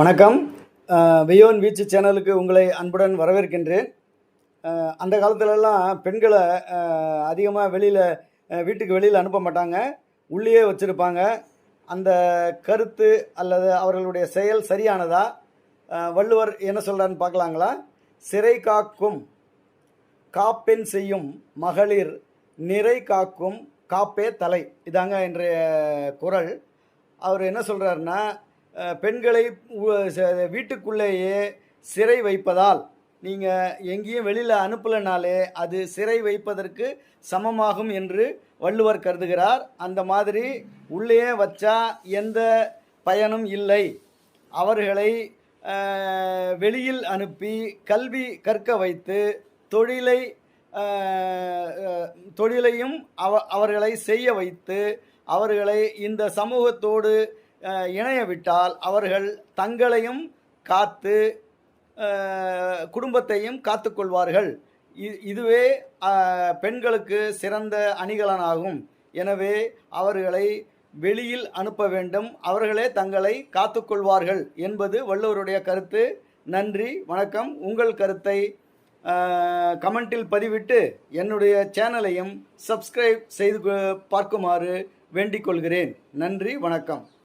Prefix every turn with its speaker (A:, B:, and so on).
A: வணக்கம். வியோன் வீச்சு சேனலுக்கு உங்களை அன்புடன் வரவேற்கின்றேன். அந்த காலத்துலலாம் பெண்களை அதிகமாக வெளியில் வீட்டுக்கு வெளியில் அனுப்ப மாட்டாங்க. உள்ளேயே வச்சுருப்பாங்க. அந்த கருத்து அல்லது அவர்களுடைய செயல் சரியானதா? வள்ளுவர் என்ன சொல்கிறான்னு பார்க்கலாங்களா? சிறை காக்கும் காப்பெண் செய்யும் மகளிர் நிறை காக்கும் காப்பே தலை. இதாங்க இன்றைய குரல். அவர் என்ன சொல்கிறாருன்னா பெண்களை வீட்டுக்குள்ளேயே சிறை வைப்பதால் நீங்கள் எங்கேயும் வெளியில் அனுப்பலைனாலே அது சிறை வைப்பதற்கு சமமாகும் என்று வள்ளுவர் கருதுகிறார். அந்த மாதிரி உள்ளே வச்சா எந்த பயனும் இல்லை. அவர்களை வெளியில் அனுப்பி கல்வி கற்க வைத்து தொழிலை தொழிலையும் அவ அவர்களை செய்ய வைத்து அவர்களை இந்த சமூகத்தோடு இணையவிட்டால் அவர்கள் தங்களையும் காத்து குடும்பத்தையும் காத்துக்கொள்வார்கள். இ- இதுவே பெண்களுக்கு சிறந்த அணிகலனாகும். எனவே அவர்களை வெளியில் அனுப்ப வேண்டும். அவர்களே தங்களை காத்துக்கொள்வார்கள் என்பது வள்ளுவருடைய கருத்து. நன்றி வணக்கம். உங்கள் கருத்தை கமெண்டில் பதிவிட்டு என்னுடைய சேனலையும் சப்ஸ்கிரைப் செய்து கொ- பார்க்குமாறு வேண்டிக் கொள்கிறேன். நன்றி வணக்கம்.